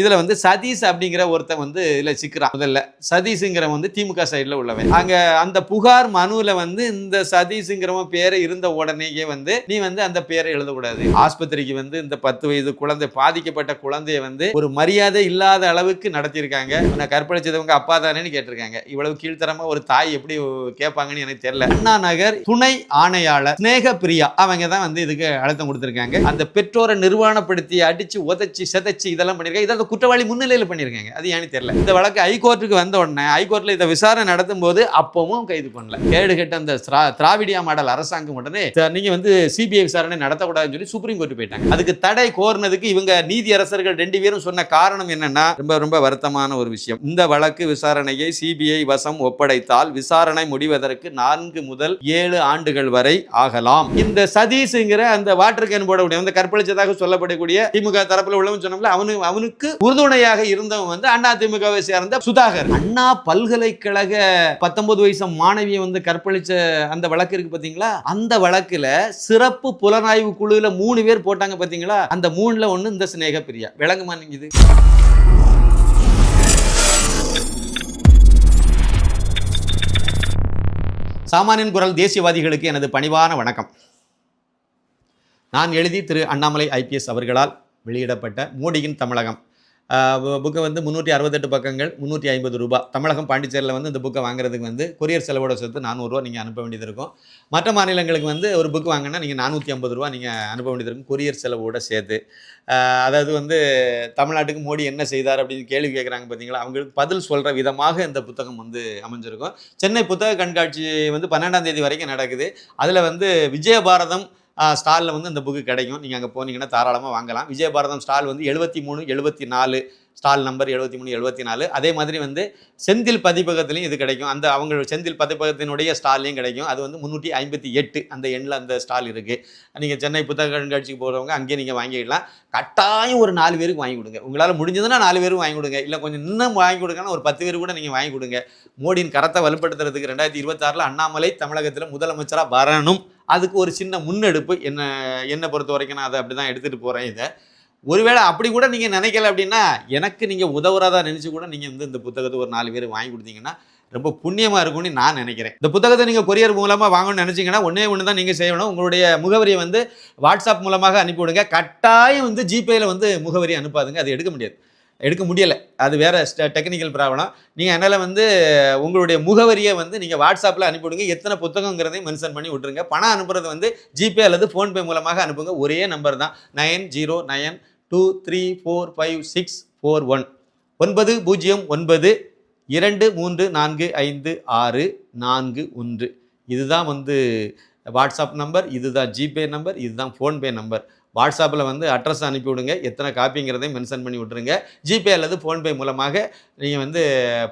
இதில் வந்து சதீஷ் அப்படிங்கிற ஒருத்தன் வந்து இதில் சிக்கிறான் முதல்ல. சதீஷுங்கிறவன் வந்து திமுக சைடில் உள்ளவன். அங்கே அந்த புகார் மனுவில் வந்து இந்த சதீஷுங்கிறவன் பேரை இருந்த உடனேயே வந்து நீ வந்து அந்த பேரை எழுதக்கூடாது. ஆஸ்பத்திரிக்கு வந்து இந்த பத்து வயது குழந்தை பாதிக்கப்பட்ட குழந்தைய வந்து ஒரு மரியாதை இல்லாத அளவுக்கு நடத்தியிருக்காங்க. நான் கற்பழிச்சதவங்க அப்பா தானேன்னு கேட்டிருக்காங்க. இவ்வளவு கீழ்த்தரமாக ஒரு தாய் எப்படி கேட்பாங்கன்னு எனக்கு தெரியல. அண்ணா நகர் துணை ஆணையாளர் ஸ்னேக பிரியா அவங்க தான் வந்து இதுக்கு அழுத்தம் கொடுத்துருக்காங்க. அந்த பெற்றோரை நிர்வாணப்படுத்தி அடிச்சு உதச்சி செதைச்சு இதெல்லாம் பண்ணியிருக்காங்க. இதை குற்றவாளி முன்னிலையில் பண்ணியிருக்காங்க. அது ஏன்னு தெரியல. இந்த வழக்கு ஹைகோர்ட்டுக்கு வந்த உடனே ஹைகோர்ட்ல இதை விசாரணை நடத்தும் போது அப்பவும் கைது பண்ணல. கேடு கெட்ட அந்த திராவிடியா மாடல் அரசாங்கம் உடனே நீங்க வந்து சிபிஐ விசாரணை நடத்தக்கூடாதுன்னு சொல்லி சுப்ரீம் கோர்ட் போயிட்டாங்க. அதுக்கு தடை கோரினதுக்கு இவங்க நீதி அரசர்கள் ரெண்டு பேரும் சொன்ன காரணம் என்னன்னா ரொம்ப ரொம்ப வருத்தமான ஒரு விஷயம். இந்த வழக்கு விசாரணையை சிபிஐ வசம் ஒப்படைத்தால் விசாரணை முடிவதற்கு நான்கு முதல் ஏழு ஆண்டுகள் வரை ஆகலாம். இந்த சதீஷுங்கிற அந்த வாட்டர் கேன் போடக்கூடிய அந்த கற்பழிச்சதாக சொல்லப்படக்கூடிய திமுக தரப்புல உள்ளவன் சொன்னோம்ல அவனு அவனுக்கு உறுதுணையாக இருந்தவன் வந்து அண்ணா திமுகவை சேர்ந்த சுதாகர். அண்ணா பல்கலைக்கழக பத்தொன்பது வயசு மாணவியை வந்து கற்பழிச்ச அந்த வழக்கு இருக்கு பாத்தீங்களா? அந்த வழக்குல சிறப்பு புலனாய்வு குழுல மூணு பேர் போட்டாங்க பாத்தீங்களா? அந்த மூணுல ஒண்ணு இந்த சிநேக பிரியா விளங்குமா நீங்க இது? சாமானியன் குரல் தேசியவாதிகளுக்கு எனது பணிவான வணக்கம். நான் எழுதி திரு அண்ணாமலை ஐபிஎஸ் அவர்களால் வெளியிடப்பட்ட மோடியின் தமிழகம். புக்கை வந்து முந்நூற்றி அறுபத்தெட்டு பக்கங்கள் முந்நூற்றி ஐம்பது ரூபா. தமிழகம் பாண்டிச்சேரியில் வந்து இந்த புக்கை வாங்குறதுக்கு வந்து கொரியர் செலவோட சேர்த்து நானூறுரூவா நீங்கள் அனுப்ப வேண்டியது இருக்கும். மற்ற மாநிலங்களுக்கு வந்து ஒரு புக் வாங்கினா நீங்கள் நானூற்றி ஐம்பது ரூபா நீங்கள் அனுப்ப வேண்டியது இருக்கும் கொரியர் செலவோட சேர்த்து. அதாவது வந்து தமிழ்நாட்டுக்கு மோடி என்ன செய்தார் அப்படின்னு கேள்வி கேட்குறாங்க பார்த்தீங்களா அவங்களுக்கு பதில் சொல்கிற விதமாக இந்த புத்தகம் வந்து அமைஞ்சிருக்கும். சென்னை புத்தக கண்காட்சி வந்து பன்னெண்டாம் தேதி வரைக்கும் நடக்குது. அதில் வந்து விஜயபாரதம் ஸ்டாலில் வந்து இந்த புக்கு கிடைக்கும். நீங்கள் அங்கே போனீங்கன்னா தாராளமாக வாங்கலாம். விஜயபாரதம் ஸ்டால் வந்து எழுபத்தி மூணு எழுபத்தி நாலு ஸ்டால் நம்பர் எழுபத்தி மூணு எழுபத்தி நாலு. அதே மாதிரி வந்து செந்தில் பதிப்பகத்துலையும் இது கிடைக்கும். அந்த அவங்க செந்தில் பதிப்பகத்தினுடைய ஸ்டால்லையும் கிடைக்கும். அது வந்து முந்நூற்றி ஐம்பத்தி எட்டு அந்த எண்ணில் அந்த ஸ்டால் இருக்குது நீங்கள் சென்னை புத்தக கண்காட்சிக்கு போகிறவங்க அங்கேயே நீங்கள் வாங்கிடலாம். கட்டாயம் ஒரு நாலு பேருக்கு வாங்கி கொடுங்க. உங்களால் முடிஞ்சதுன்னா நாலு பேருக்கு வாங்கி கொடுங்க. இல்லை கொஞ்சம் இன்னும் வாங்கி கொடுங்கன்னா ஒரு பத்து பேர் கூட நீங்கள் வாங்கி கொடுங்க. மோடியின் கரத்தை வலுப்படுத்துறதுக்கு ரெண்டாயிரத்தி இருபத்தாறில் அண்ணாமலை தமிழகத்தில் முதலமைச்சராக வரணும். அதுக்கு ஒரு சின்ன முன்னெடுப்பு. என்ன என்னை பொறுத்த வரைக்கும் நான் அதை அப்படி தான் எடுத்துகிட்டு போகிறேன் இதை. ஒருவேளை அப்படி கூட நீங்கள் நினைக்கல அப்படின்னா எனக்கு நீங்கள் உதவுறதா நினச்சி கூட நீங்கள் வந்து இந்த புத்தகத்தை ஒரு நாலு பேர் வாங்கி கொடுத்தீங்கன்னா ரொம்ப புண்ணியமாக இருக்கும்னு நான் நினைக்கிறேன். இந்த புத்தகத்தை நீங்கள் கொரியர் மூலமாக வாங்கணும்னு நினச்சிங்கன்னா ஒன்றே ஒன்று தான் நீங்கள் செய்யணும். உங்களுடைய முகவரியை வந்து வாட்ஸ்அப் மூலமாக அனுப்பிவிடுங்க. கட்டாயம் வந்து ஜிபேயில் வந்து முகவரி அனுப்பாதுங்க. அது எடுக்க முடியாது. எடுக்க முடியலை. அது வேறு டெக்னிக்கல் ப்ராப்ளம் நீங்கள் அதனால் வந்து உங்களுடைய முகவரியை வந்து நீங்கள் வாட்ஸ்அப்பில் அனுப்பிவிடுங்க. எத்தனை புத்தகங்கிறதையும் மென்ஷன் பண்ணி விட்ருங்க பணம் அனுப்புறது வந்து ஜிபே அல்லது ஃபோன்பே மூலமாக அனுப்புங்க. ஒரே நம்பர் தான். Nine zero nine two three four five six four one ஒன்பது பூஜ்ஜியம் ஒன்பது இரண்டு மூன்று நான்கு ஐந்து ஆறு நான்கு ஒன்று. இதுதான் வந்து வாட்ஸ்அப் நம்பர் இதுதான் ஜிபே நம்பர் இதுதான் ஃபோன்பே நம்பர் வாட்ஸ்அப்பில் வந்து அட்ரஸ் அனுப்பி விடுங்க எத்தனை காப்பிங்கிறதையும் மென்ஷன் பண்ணி விட்ருங்க ஜிபே அல்லது ஃபோன்பே மூலமாக நீங்கள் வந்து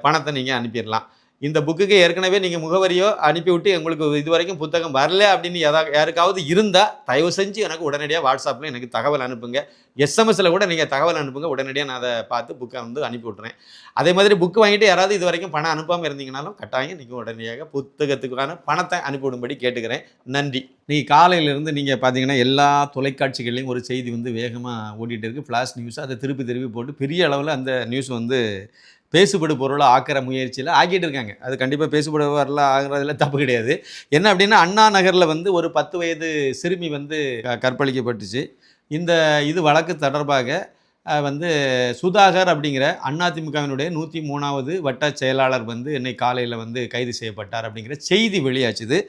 பணத்தை நீங்கள் அனுப்பிடலாம். இந்த புக்குக்கு ஏற்கனவே நீங்கள் முகவரியோ அனுப்பிவிட்டு எங்களுக்கு இது வரைக்கும் புத்தகம் வரல அப்படின்னு எதா யாருக்காவது இருந்தால் தயவு செஞ்சு எனக்கு உடனடியாக வாட்ஸ்அப்பில் எனக்கு தகவல் அனுப்புங்க. எஸ்எம்எஸில் கூட நீங்கள் தகவல் அனுப்புங்க. உடனடியாக நான் அதை பார்த்து புக்கை வந்து அனுப்பி விட்றேன் அதே மாதிரி புக்கு வாங்கிட்டு யாராவது இது வரைக்கும் பணம் அனுப்பாமல் இருந்தீங்கனாலும் கட்டாயம் நீங்கள் உடனடியாக புத்தகத்துக்கான பணத்தை அனுப்பிவிடும்படி கேட்டுக்கிறேன். நன்றி. நீங்கள் காலையிலேருந்து நீங்கள் பார்த்தீங்கன்னா எல்லா தொலைக்காட்சிகள்லையும் ஒரு செய்தி வந்து வேகமாக ஓடிட்டு இருக்குது ஃப்ளாஷ் நியூஸ் அதை திருப்பி திருப்பி போட்டு பெரிய அளவில் அந்த நியூஸ் வந்து பேசுபடு பொருளாக ஆக்கிற முயற்சியில் ஆக்கிட்டு இருக்காங்க. அது கண்டிப்பாக பேசுபடு பொருளாக ஆகிறதுல தப்பு கிடையாது. என்ன அப்படின்னா அண்ணா நகரில் வந்து ஒரு பத்து வயது சிறுமி வந்து க- கற்பழிக்கப்பட்டுச்சு. இந்த இது வழக்கு தொடர்பாக வந்து சுதாகர் அப்படிங்கிற அதிமுகவினுடைய நூற்றி மூணாவது வட்ட செயலாளர் வந்து என்னை காலையில் வந்து கைது செய்யப்பட்டார் அப்படிங்கிற செய்தி வெளியாச்சுது.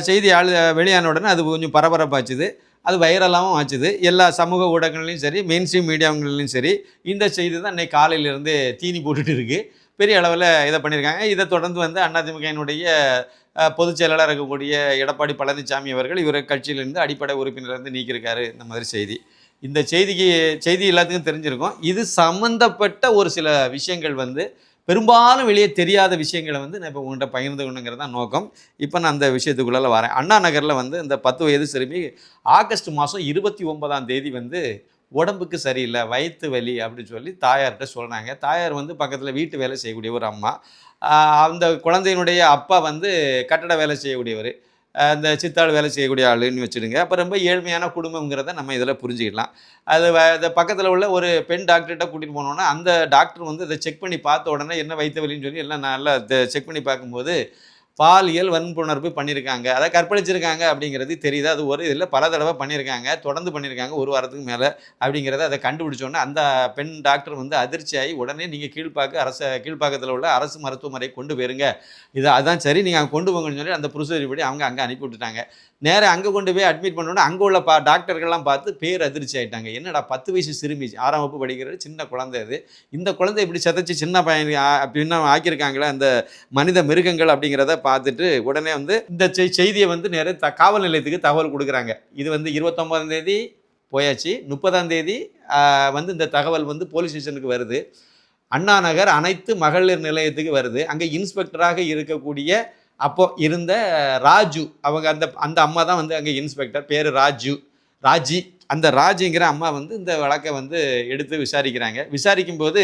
செய்தி ஆளு வெளியான உடனே அது கொஞ்சம் பரபரப்பாச்சுது. அது வைரலாகவும் ஆச்சுது. எல்லா சமூக ஊடகங்கள்லையும் சரி மெயின் ஸ்ட்ரீம் மீடியாங்கள்லையும் சரி இந்த செய்தி தான் இன்றைக்கி காலையிலேருந்து தீனி போட்டுட்டு இருக்குது பெரிய அளவில் இதை பண்ணியிருக்காங்க இதை தொடர்ந்து வந்து அதிமுகவினுடைய பொதுச் செயலாளர் இருக்கக்கூடிய எடப்பாடி பழனிசாமி அவர்கள் இவர் கட்சியிலிருந்து அடிப்படை உறுப்பினர் வந்து நீக்கியிருக்காரு இந்த மாதிரி செய்தி. இந்த செய்திக்கு செய்தி எல்லாத்துக்கும் தெரிஞ்சிருக்கும். இது சம்மந்தப்பட்ட ஒரு சில விஷயங்கள் வந்து பெரும்பாலும் வெளியே தெரியாத விஷயங்களை வந்து நான் இப்போ உங்கள்கிட்ட பகிர்ந்து கொண்டுங்கிறது தான் நோக்கம். இப்போ நான் அந்த விஷயத்துக்குள்ளே வரேன். அண்ணா நகரில் வந்து இந்த பத்து வயது சிறுமி ஆகஸ்ட் மாதம் இருபத்தி ஒன்பதாம் தேதி வந்து உடம்புக்கு சரியில்லை வயிற்று வலி அப்படின்னு சொல்லி தாயார்கிட்ட சொல்கிறாங்க தாயார் வந்து பக்கத்தில் வீட்டு வேலை செய்யக்கூடிய ஒரு அம்மா. அந்த குழந்தையினுடைய அப்பா வந்து கட்டட வேலை செய்யக்கூடியவர். இந்த சித்தாள் வேலை செய்யக்கூடிய ஆளுன்னு வச்சுடுங்க. அப்போ ரொம்ப ஏழ்மையான குடும்பங்கிறத நம்ம இதில் புரிஞ்சுக்கலாம் அது வ- இந்த பக்கத்தில் உள்ள ஒரு பெண் டாக்டர்கிட்ட கூட்டிகிட்டு போனோன்னா அந்த டாக்டர் வந்து இதை செக் பண்ணி பார்த்த உடனே என்ன வைத்த வலின்னு சொல்லி எல்லாம் நல்லா செக் பண்ணி பார்க்கும்போது பாலியல் வன்புணர்வு பண்ணியிருக்காங்க அதை கற்பழிச்சிருக்காங்க அப்படிங்கிறது தெரியுது. அது ஒரு இதில் பல தடவை பண்ணியிருக்காங்க தொடர்ந்து பண்ணியிருக்காங்க ஒரு வாரத்துக்கு மேலே அப்படிங்கிறத அதை கண்டுபிடிச்சோன்னே அந்த பெண் டாக்டர் வந்து அதிர்ச்சியாகி உடனே நீங்கள் கீழ்ப்பாக்கு அரசு கீழ்ப்பாக்கத்தில் உள்ள அரசு மருத்துவமனை கொண்டு போயிருங்க. இது அதான் சரி. நீங்கள் அங்கே கொண்டு போங்கன்னு சொல்லி அந்த ப்ரொசீஜர் படி அவங்க அங்கே அனுப்பி விட்டுட்டாங்க. நேராக அங்கே கொண்டு போய் அட்மிட் பண்ணோன்னா அங்கே உள்ள பா டாக்டர்கள்லாம் பார்த்து பேர் அதிர்ச்சி ஆகிட்டாங்க என்னடா பத்து வயசு சிறுமி ஆறாம் வகுப்பு படிக்கிற சின்ன குழந்தை அது. இந்த குழந்தை இப்படி சதைச்சு சின்ன பையன் ஆ- அப்படின்னா ஆக்கியிருக்காங்களே அந்த மனித மிருகங்கள் அப்படிங்கிறத பார்த்துட்டு உடனே வந்து இந்த செய்- செய்தியை வந்து நேராக த காவல் நிலையத்துக்கு தகவல் கொடுக்குறாங்க. இது வந்து இருபத்தொம்பதாம் தேதி போயாச்சு. முப்பதாம் தேதி வந்து இந்த தகவல் வந்து போலீஸ் ஸ்டேஷனுக்கு வருது. அண்ணா நகர் அனைத்து மகளிர் நிலையத்துக்கு வருது. அங்கே இன்ஸ்பெக்டராக இருக்கக்கூடிய அப்போது இருந்த ராஜு அவங்க அந்த அந்த அம்மா தான் வந்து அங்கே இன்ஸ்பெக்டர் பேர் ராஜு. ராஜி அந்த ராஜிங்கிற அம்மா வந்து இந்த வழக்கை வந்து எடுத்து விசாரிக்கிறாங்க. விசாரிக்கும் போது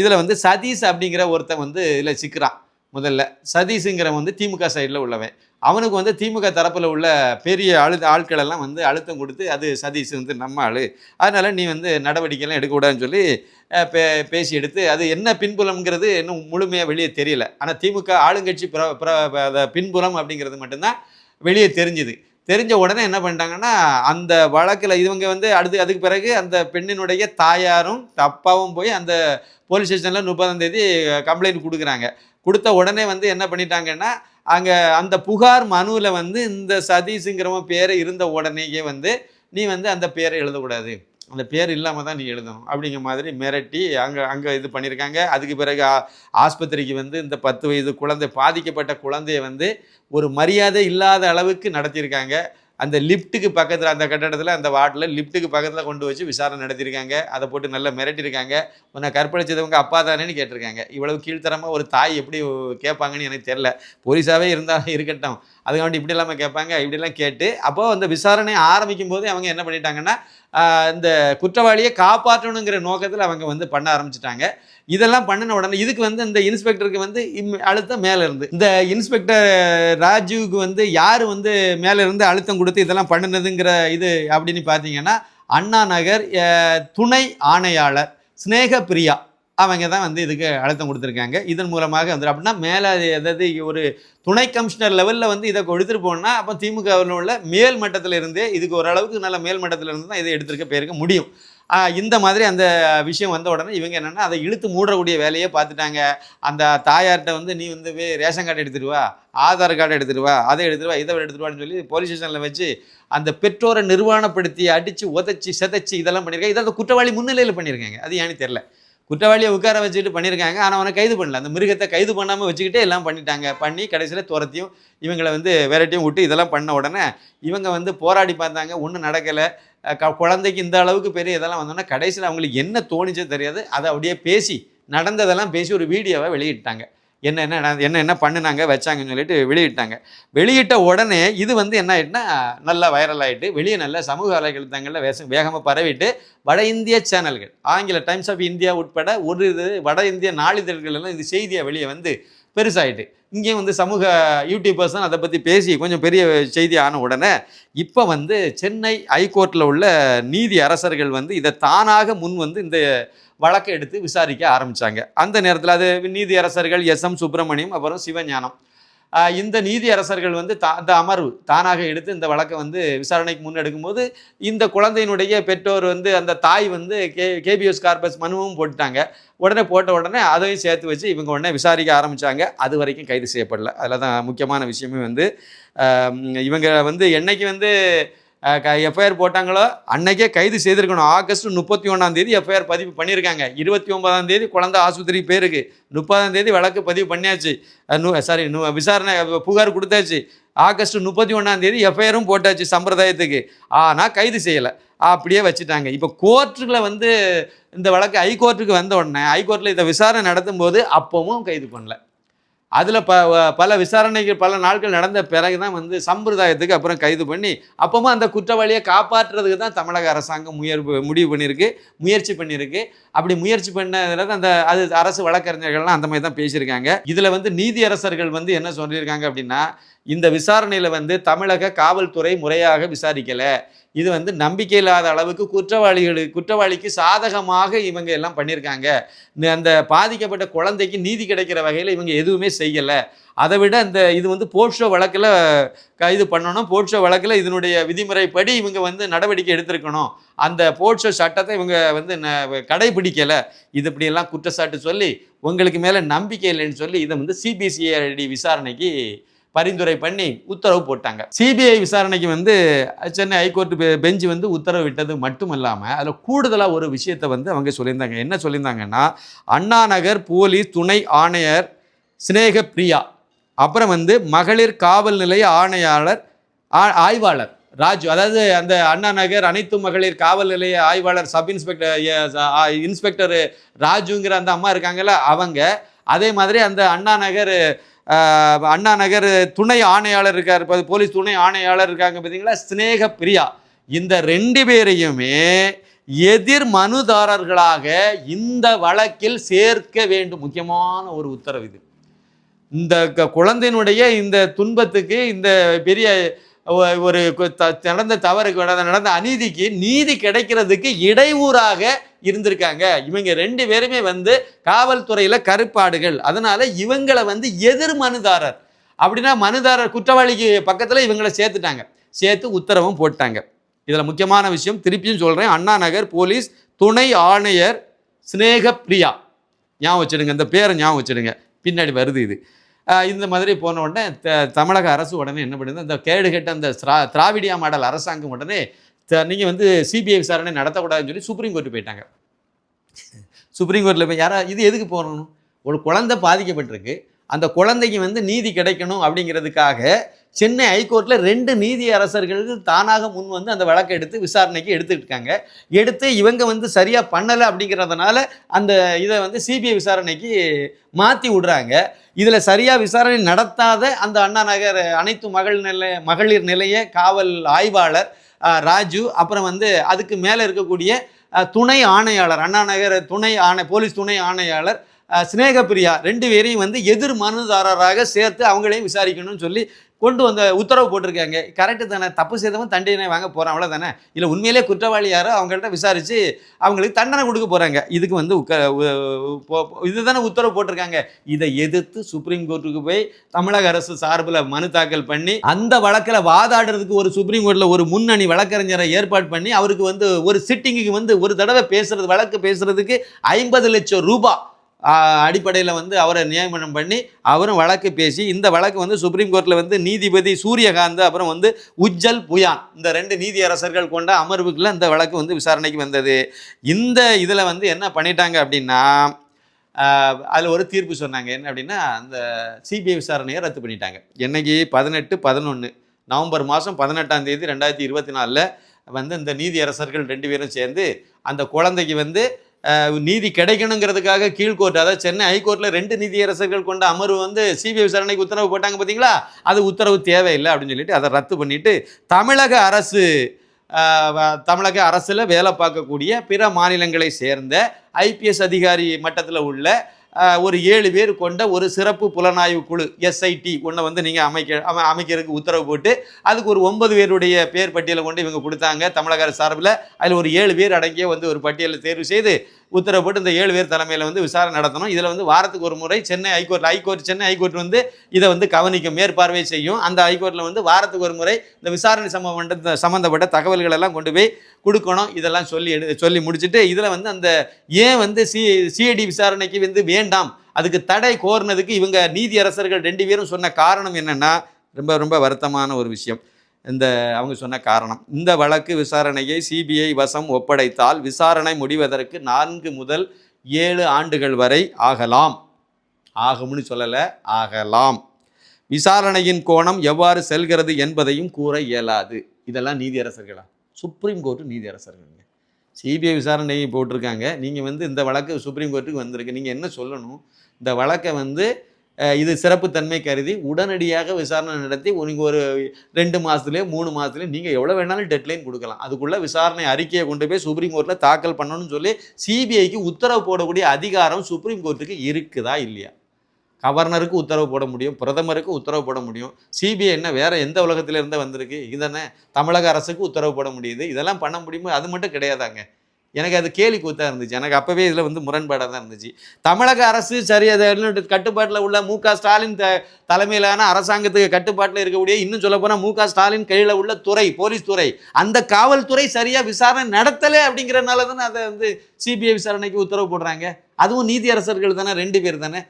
இதில் வந்து சதீஷ் அப்படிங்கிற ஒருத்தன் வந்து இதில் சிக்கிறான் முதல்ல. சதீஷுங்கிற வந்து திமுக சைடில் உள்ளவன். அவனுக்கு வந்து திமுக தரப்பில் உள்ள பெரிய அழு ஆட்களெல்லாம் வந்து அழுத்தம் கொடுத்து அது சதீஷ் வந்து நம்ம ஆள். அதனால நீ வந்து நடவடிக்கைலாம் எடுக்கக்கூடாதுன்னு சொல்லி பே பேசி எடுத்து அது என்ன பின்புலம்ங்கிறது இன்னும் முழுமையாக வெளியே தெரியல. ஆனால் திமுக ஆளுங்கட்சி பிர பிர அதை பின்புலம் அப்படிங்கிறது மட்டும்தான் வெளியே தெரிஞ்சுது. தெரிஞ்ச உடனே என்ன பண்ணிட்டாங்கன்னா அந்த வழக்கில் இவங்க வந்து அடுத்து அதுக்கு பிறகு அந்த பெண்ணினுடைய தாயாரும் அப்பாவும் போய் அந்த போலீஸ் ஸ்டேஷனில் முப்பதாம் தேதி கம்ப்ளைண்ட் கொடுக்குறாங்க. கொடுத்த உடனே வந்து என்ன பண்ணிட்டாங்கன்னா அங்கே அந்த புகார் மனுவில் வந்து இந்த சதீஷுங்கிறவன் பேரை இருந்த உடனேயே வந்து நீ வந்து அந்த பேரை எழுதக்கூடாது. அந்த பேர் இல்லாமல் தான் நீ எழுதணும். அப்படிங்கிற மாதிரி மிரட்டி அங்கே அங்கே இது பண்ணியிருக்காங்க அதுக்கு பிறகு ஆஸ்பத்திரிக்கு வந்து இந்த பத்து வயது குழந்தை பாதிக்கப்பட்ட குழந்தைய வந்து ஒரு மரியாதை இல்லாத அளவுக்கு நடத்தியிருக்காங்க. அந்த லிஃப்ட்டுக்கு பக்கத்தில் அந்த கட்டடத்தில் அந்த வார்டில் லிஃப்ட்டுக்கு பக்கத்தில் கொண்டு வச்சு விசாரணை நடத்தியிருக்காங்க. அதை போட்டு நல்லா மிரட்டியிருக்காங்க. உன்னை கற்பழிச்சதவங்க அப்பா தானேன்னு கேட்டிருக்காங்க. இவ்வளவு கீழ்த்தரமாக ஒரு தாய் எப்படி கேட்பாங்கன்னு எனக்கு தெரில போலீஸாகவே இருந்தாலும் இருக்கட்டும். அதுக்காண்டி இப்படி இல்லாமல் கேட்பாங்க இப்படிலாம் கேட்டு அப்போது அந்த விசாரணை ஆரம்பிக்கும் போது அவங்க என்ன பண்ணிட்டாங்கன்னா இந்த குற்றவாளியை காப்பாற்றணுங்கிற நோக்கத்தில் அவங்க வந்து பண்ண ஆரம்பிச்சிட்டாங்க. இதெல்லாம் பண்ணின உடனே இதுக்கு வந்து இந்த இன்ஸ்பெக்டருக்கு வந்து அழுத்தம் மேலே இருந்து இந்த இன்ஸ்பெக்டர் ராஜுவுக்கு வந்து யார் வந்து மேலே இருந்து அழுத்தம் கொடுத்து இதெல்லாம் பண்ணினதுங்கிற இது அப்படின்னு பார்த்தீங்கன்னா அண்ணா நகர் துணை ஆணையாளர் ஸ்னேக பிரியா அவங்க தான் வந்து இதுக்கு அழுத்தம் கொடுத்துருக்காங்க. இதன் மூலமாக வந்து அப்படின்னா மேலே அதாவது ஒரு துணை கமிஷனர் லெவலில் வந்து இதை கொடுத்துட்டு போனால் அப்போ திமுகவில் உள்ள மேல் மட்டத்தில் இருந்தே இதுக்கு ஓரளவுக்கு நல்ல மேல் மட்டத்தில் இருந்து தான் இதை எடுத்துருக்க போயிருக்க முடியும். இந்த மாதிரி அந்த விஷயம் வந்த உடனே இவங்க என்னென்னா அதை இழுத்து மூடக்கூடிய வேலையே பார்த்துட்டாங்க. அந்த தாயார்கிட்ட வந்து நீ வந்து போய் ரேஷன் கார்டு எடுத்துட்டு வா ஆதார் கார்டு எடுத்துட்டு வா அதை எடுத்துருவா வா இதை எடுத்துருவான்னு சொல்லி போலீஸ் ஸ்டேஷனில் வச்சு அந்த பெற்றோரை நிர்வாணப்படுத்தி அடித்து உதைச்சி செதைச்சி இதெல்லாம் பண்ணியிருக்காங்க. இதை அந்த குற்றவாளி முன்னிலையில் பண்ணியிருக்காங்க. அது ஏன்னு தெரில குற்றவாளியை உட்கார வச்சுட்டு பண்ணியிருக்காங்க. ஆனால் அவனை கைது பண்ணல. அந்த மிருகத்தை கைது பண்ணாமல் வச்சுக்கிட்டே எல்லாம் பண்ணிட்டாங்க. பண்ணி கடைசியில் துரத்தியும் இவங்களை வந்து விரட்டியும் விட்டு இதெல்லாம் பண்ண உடனே இவங்க வந்து போராடி பார்த்தாங்க. ஒன்றும் நடக்கலை. குழந்தைக்கு இந்த அளவுக்கு பெரிய இதெல்லாம் வந்தோன்னா கடைசியில் அவங்களுக்கு என்ன தோணுச்சோ தெரியாது. அதை அப்படியே பேசி நடந்ததெல்லாம் பேசி ஒரு வீடியோவை வெளியிட்டாங்க. என்ன என்ன என்ன என்ன பண்ணுனாங்க வச்சாங்கன்னு சொல்லிட்டு வெளியிட்டாங்க. வெளியிட்ட உடனே இது வந்து என்ன ஆயிட்டுனா நல்லா வைரல் ஆயிட்டு வெளியே நல்ல சமூக வலைதளங்களில் வேச வேகமாக பரவிட்டு வட இந்திய சேனல்கள் ஆங்கில டைம்ஸ் ஆஃப் இந்தியா உட்பட ஒரு இது வட இந்திய நாளிதழ்கள் எல்லாம் இது செய்தியாக வெளியே வந்து பெருசாயிட்டு. இங்கேயும் வந்து சமூக யூடியூபர்ஸ் தான் அதை பற்றி பேசி கொஞ்சம் பெரிய செய்தி ஆன உடனே இப்போ வந்து சென்னை ஹைகோர்ட்டில் உள்ள நீதி அரசர்கள் வந்து இதை தானாக முன் வந்து இந்த வழக்கை எடுத்து விசாரிக்க ஆரம்பித்தாங்க அந்த நேரத்தில் அது நீதி அரசர்கள் எஸ் எம் சுப்பிரமணியம் அப்புறம் சிவஞானம். இந்த நீதி அரசர்கள் வந்து தா இந்த அமர்வு தானாக எடுத்து இந்த வழக்கை வந்து விசாரணைக்கு முன்னெடுக்கும்போது இந்த குழந்தையினுடைய பெற்றோர் வந்து அந்த தாய் வந்து கே கேபிஎஸ் கார்பஸ் மனுவும் போட்டுட்டாங்க. உடனே போட்ட உடனே அதையும் சேர்த்து வச்சு இவங்க உடனே விசாரிக்க ஆரம்பித்தாங்க அது வரைக்கும் கைது செய்யப்படல. அதில் தான் முக்கியமான விஷயமே வந்து இவங்க வந்து என்னைக்கு வந்து எஃப்ஐஆர் போட்டாங்களோ? அன்னைக்கே கைது செய்திருக்கணும். ஆகஸ்ட் முப்பத்தி ஒன்றாம் தேதி எஃப்ஐஆர் பதிவு பண்ணியிருக்காங்க. இருபத்தி ஒன்பதாம் தேதி குழந்தை ஆஸ்பத்திரி பேருக்கு. முப்பதாம் தேதி வழக்கு பதிவு பண்ணியாச்சு. சாரி விசாரணை புகார் கொடுத்தாச்சு. ஆகஸ்ட் முப்பத்தி ஒன்றாம் தேதி எஃப்ஐஆரும் போட்டாச்சு சம்பிரதாயத்துக்கு. ஆனால் கைது செய்யலை. அப்படியே வச்சுட்டாங்க. இப்போ கோர்ட்டுல வந்து இந்த வழக்கு ஹைகோர்ட்டுக்கு வந்த உடனே ஹைகோர்ட்டில் இதை விசாரணை நடத்தும் போது அப்பவும் கைது பண்ணல. அதில் ப பல விசாரணைகள் பல நாட்கள் நடந்த பிறகு தான் வந்து சம்பிரதாயத்துக்கு அப்புறம் கைது பண்ணி அப்பவும் அந்த குற்றவாளியை காப்பாற்றுறதுக்கு தான் தமிழக அரசாங்கம் முயற்சி முடிவு பண்ணியிருக்கு முயற்சி பண்ணியிருக்கு. அப்படி முயற்சி பண்ணதில் தான் அந்த அது அரசு வழக்கறிஞர்கள்லாம் அந்த மாதிரி தான் பேசியிருக்காங்க. இதில் வந்து நீதியரசர்கள் வந்து என்ன சொல்லியிருக்காங்க அப்படின்னா இந்த விசாரணையில் வந்து தமிழக காவல்துறை முறையாக விசாரிக்கலை. இது வந்து நம்பிக்கை இல்லாத அளவுக்கு குற்றவாளிகள் குற்றவாளிக்கு சாதகமாக இவங்க எல்லாம் பண்ணியிருக்காங்க இந்த அந்த பாதிக்கப்பட்ட குழந்தைக்கு நீதி கிடைக்கிற வகையில் இவங்க எதுவுமே செய்யலை. அதை விட இந்த இது வந்து போர்ஷோ வழக்கில் கைது பண்ணணும். போர்ஷோ வழக்கில் இதனுடைய விதிமுறைப்படி இவங்க வந்து நடவடிக்கை எடுத்திருக்கணும். அந்த போர்ஷோ சட்டத்தை இவங்க வந்து ந- கடைபிடிக்கலை. இது இப்படியெல்லாம் குற்றச்சாட்டு சொல்லி உங்களுக்கு மேலே நம்பிக்கை இல்லைன்னு சொல்லி இதை வந்து சிபிசிஐடி விசாரணைக்கு பரிந்துரை பண்ணி உத்தரவு போட்டாங்க. சிபிஐ விசாரணைக்கு வந்து சென்னை ஹைகோர்ட் பெஞ்சு வந்து உத்தரவு விட்டது மட்டும் இல்லாமல் அதில் கூடுதலாக ஒரு விஷயத்தை வந்து அவங்க சொல்லியிருந்தாங்க. என்ன சொல்லியிருந்தாங்கன்னா அண்ணா நகர் போலீஸ் துணை ஆணையர் சினேக பிரியா அப்புறம் வந்து மகளிர் காவல் நிலைய ஆணையாளர் ஆ- ஆய்வாளர் ராஜு. அதாவது அந்த அண்ணா நகர் அனைத்து மகளிர் காவல் நிலைய ஆய்வாளர் சப் இன்ஸ்பெக்டர் இன்ஸ்பெக்டர் ராஜுங்கிற அந்த அம்மா இருக்காங்கல்ல அவங்க. அதே மாதிரி அந்த அண்ணா நகர் அண்ணா நகர் துணை ஆணையாளர் இருக்கார். இப்போ போலீஸ் துணை ஆணையாளர் இருக்காங்க பார்த்தீங்களா? ஸ்னேக பிரியா இந்த ரெண்டு பேரையுமே எதிர் மனுதாரர்களாக இந்த வழக்கில் சேர்க்க வேண்டும். முக்கியமான ஒரு உத்தரவு இது. இந்த க- குழந்தையினுடைய இந்த துன்பத்துக்கு இந்த பெரிய ஒரு த- நடந்த தவறுக்கு நடந்த நடந்த அநீதிக்கு நீதி கிடைக்கிறதுக்கு இடையூறாக இருந்திருக்காங்க. இவங்க ரெண்டு பேருமே வந்து காவல்துறையில் கருப்பாடுகள். அதனால இவங்களை வந்து எதிர் மனுதாரர். அப்படின்னா மனுதாரர் குற்றவாளிக்கு பக்கத்தில் இவங்களை சேர்த்துட்டாங்க. சேர்த்து உத்தரவும் போட்டாங்க. இதில் முக்கியமான விஷயம் திருப்பியும் சொல்கிறேன் அண்ணா நகர் போலீஸ் துணை ஆணையர் சினேக பிரியா ஞாபகம் வச்சிடுங்க இந்த பேரை ஞாபகம் வச்சிடுங்க. பின்னாடி வருது இது. இந்த மாதிரி போன உடனே த- தமிழக அரசு உடனே என்ன பண்ணுது அந்த கேடு கெட்ட அந்த திரா திராவிடியா மாடல் அரசாங்கம் உடனே நீங்கள் வந்து சிபிஐ விசாரணை நடத்தக்கூடாதுன்னு சொல்லி சுப்ரீம் கோர்ட்டு போயிட்டாங்க. சுப்ரீம் கோர்ட்டில் போய் யாரா இது எதுக்கு போகணும்? ஒரு குழந்தை பாதிக்கப்பட்டிருக்கு. அந்த குழந்தைக்கு வந்து நீதி கிடைக்கணும் அப்படிங்கிறதுக்காக சென்னை ஹைகோர்ட்டில் ரெண்டு நீதி அரசர்களுக்கு தானாக முன் வந்து அந்த வழக்கை எடுத்து விசாரணைக்கு எடுத்துட்டு இருக்காங்க. எடுத்து இவங்க வந்து சரியாக பண்ணலை அப்படிங்கிறதுனால அந்த இதை வந்து சிபிஐ விசாரணைக்கு மாற்றி விடுறாங்க. இதில் சரியாக விசாரணை நடத்தாத அந்த அண்ணா நகர் அனைத்து மகள் நிலைய மகளிர் நிலைய காவல் ஆய்வாளர் ராஜு அப்புறம் வந்து அதுக்கு மேலே இருக்கக்கூடிய துணை ஆணையாளர் அண்ணா நகர் துணை ஆணை போலீஸ் துணை ஆணையாளர் சினேகப்பிரியா ரெண்டு பேரையும் வந்து எதிர் மனுதாரராக சேர்த்து அவங்களையும் விசாரிக்கணும்னு சொல்லி கொண்டு வந்த உத்தரவு போட்டிருக்காங்க. கரெக்டு தானே? தப்பு செய்தவன் தண்டனை வாங்க போகிறான் அவ்வளோதானே இல்லை உண்மையிலே குற்றவாளி யாரோ அவங்கள்ட்ட விசாரித்து அவங்களுக்கு தண்டனை கொடுக்க போகிறாங்க இதுக்கு வந்து உக்க போ- இதுதானே உத்தரவு போட்டிருக்காங்க. இதை எதிர்த்து சுப்ரீம் கோர்ட்டுக்கு போய் தமிழக அரசு சார்பில் மனு தாக்கல் பண்ணி அந்த வழக்கில் வாதாடுறதுக்கு ஒரு சுப்ரீம் கோர்ட்டில் ஒரு முன்னணி வழக்கறிஞரை ஏற்பாடு பண்ணி அவருக்கு வந்து ஒரு சிட்டிங்குக்கு வந்து ஒரு தடவை பேசுறது வழக்கு பேசுறதுக்கு ஐம்பது லட்சம் ரூபாய் அடிப்படையில் வந்து அவரை நியமனம் பண்ணி அவரும் வழக்கு பேசி இந்த வழக்கு வந்து சுப்ரீம் கோர்ட்டில் வந்து நீதிபதி சூரியகாந்த் அப்புறம் வந்து உஜ்ஜல் புயான் இந்த ரெண்டு நீதியரசர்கள் கொண்ட அமர்வுக்குள்ள இந்த வழக்கு வந்து விசாரணைக்கு வந்தது. இந்த இதில் வந்து என்ன பண்ணிட்டாங்க அப்படின்னா அதில் ஒரு தீர்ப்பு சொன்னாங்க. என்ன அப்படின்னா அந்த சிபிஐ விசாரணையை ரத்து பண்ணிட்டாங்க. என்னைக்கு? பதினெட்டு பதினொன்று நவம்பர் மாதம் பதினெட்டாம் தேதி ரெண்டாயிரத்தி இருபத்தி நாலில் வந்து இந்த நீதியரசர்கள் ரெண்டு பேரும் சேர்ந்து அந்த குழந்தைக்கு வந்து நீதி கிடைக்கணுங்கிறதுக்காக கீழ்கோர்ட் அதாவது சென்னை ஹைகோர்ட்டில் ரெண்டு நீதியரசர்கள் கொண்ட அமர்வு வந்து சிபிஐ விசாரணைக்கு உத்தரவு போட்டாங்க பார்த்தீங்களா அது உத்தரவு தேவையில்லை அப்படின்னு சொல்லிட்டு அதை ரத்து பண்ணிட்டு தமிழக அரசு தமிழக அரசில் வேலை பார்க்கக்கூடிய பிற மாநிலங்களை சேர்ந்த ஐபிஎஸ் அதிகாரி மட்டத்தில் உள்ள ஒரு ஏழு பேர் கொண்ட ஒரு சிறப்பு புலனாய்வு குழு எஸ்ஐடி ஒன்றை வந்து நீங்கள் அமைக்க அமைக்கிறதுக்கு உத்தரவு போட்டு அதுக்கு ஒரு ஒன்பது பேருடைய பேர் பட்டியலை கொண்டு இவங்க கொடுத்தாங்க. தமிழக அரசு சார்பில் அதில் ஒரு ஏழு பேர் அடங்கிய வந்து ஒரு பட்டியலை தேர்வு செய்து உத்தரவு போட்டு இந்த ஏழு பேர் தலைமையில் வந்து விசாரணை நடத்தணும். இதில் வந்து வாரத்துக்கு ஒரு முறை Chennai high court high court Chennai high court வந்து இதை வந்து கவனிக்கும் மேற்பார்வை செய்யும். அந்த ஹைகோர்ட்டில் வந்து வாரத்துக்கு ஒரு முறை இந்த விசாரணை சம்பந்த சம்மந்தப்பட்ட தகவல்கள் எல்லாம் கொண்டு போய் கொடுக்கணும். இதெல்லாம் சொல்லி எடு சொல்லி முடிச்சுட்டு இதில் வந்து அந்த ஏன் வந்து சி சிஐடி விசாரணைக்கு வந்து வேண்டாம் அதுக்கு தடை கோரினதுக்கு இவங்க நீதியரசர்கள் ரெண்டு பேரும் சொன்ன காரணம் என்னென்னா ரொம்ப ரொம்ப வருத்தமான ஒரு விஷயம். இந்த அவங்க சொன்ன காரணம். இந்த வழக்கு விசாரணையை சிபிஐ வசம் ஒப்படைத்தால் விசாரணை முடிவதற்கு நான்கு முதல் ஏழு ஆண்டுகள் வரை ஆகலாம். ஆகும்னு சொல்லலை ஆகலாம். விசாரணையின் கோணம் எவ்வாறு செல்கிறது என்பதையும் கூற இயலாது. இதெல்லாம் நீதியரசர்களா? சுப்ரீம் கோர்ட்டு நீதியரசர்களுங்க. சிபிஐ விசாரணை போட்டிருக்காங்க. நீங்கள் வந்து இந்த வழக்கு சுப்ரீம் கோர்ட்டுக்கு வந்திருக்கு. நீங்கள் என்ன சொல்லணும்? இந்த வழக்கை வந்து இது இது சிறப்புத்தன்மை கருதி உடனடியாக விசாரணை நடத்தி நீங்கள் ஒரு ரெண்டு மாதத்துலேயோ மூணு மாதத்துலேயோ நீங்கள் எவ்வளோ வேணாலும் டெட்லைன் கொடுக்கலாம். அதுக்குள்ளே விசாரணை அறிக்கையை கொண்டு போய் சுப்ரீம் கோர்ட்டில் தாக்கல் பண்ணணும்னு சொல்லி சிபிஐக்கு உத்தரவு போடக்கூடிய அதிகாரம் சுப்ரீம் கோர்ட்டுக்கு இருக்குதா இல்லையா? கவர்னருக்கு உத்தரவு போட முடியும் பிரதமருக்கு உத்தரவு போட முடியும். சிபிஐ என்ன வேறு எந்த உலகத்துலேருந்தே வந்திருக்கு? இதுதானே? தமிழக அரசுக்கு உத்தரவு போட முடியுது. இதெல்லாம் பண்ண முடியுமோ? அது மட்டும் கிடையாதாங்க. எனக்கு அது கேலி கூத்தாக இருந்துச்சு. எனக்கு அப்போவே இதில் வந்து முரண்பாடாக தான் இருந்துச்சு. தமிழக அரசு சரி அதை கட்டுப்பாட்டில் உள்ள மு க ஸ்டாலின் த தலைமையிலான அரசாங்கத்துக்கு கட்டுப்பாட்டில் இருக்கக்கூடிய இன்னும் சொல்ல போனால் மு க ஸ்டாலின் கீழே உள்ள துறை போலீஸ் துறை அந்த காவல்துறை சரியாக விசாரணை நடத்தலை அப்படிங்கிறனால தானே அதை வந்து சிபிஐ விசாரணைக்கு உத்தரவு போடுறாங்க. அதுவும் நீதியரசர்கள் தானே ரெண்டு பேர் தானே.